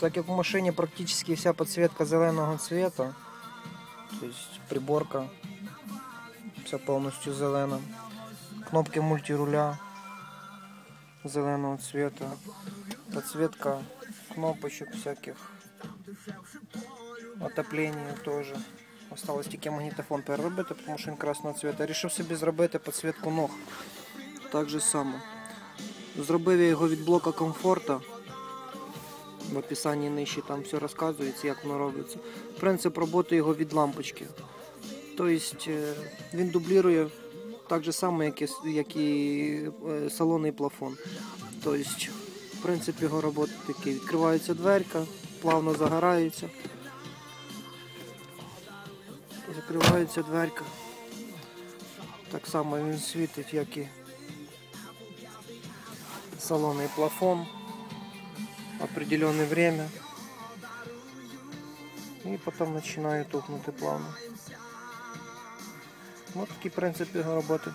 Так як в машині практично вся підсвітка зеленого цвета, тобто приборка вся повністю зелена. Кнопки мультируля зеленого цвета. Подсветка кнопочек всяких. Отопление тоже. Осталось тільки магнітофон переробити, тому що він красного цвета. Рішив собі зробити підсвітку ног. Так же само. Зробив я його від блока комфорта. В описанні нижче там все розказується, як воно робиться. Принцип роботи його від лампочки. Тобто е, він дублірує так же само, як і, як і е, салонний плафон. Тобто, принцип його роботи такий. Відкривається дверка, плавно загорається. Закривається дверка. Так само він світить, як і салонний плафон. Определенное время. И потом начинаю тухнути плавно. Вот такие принцип работы.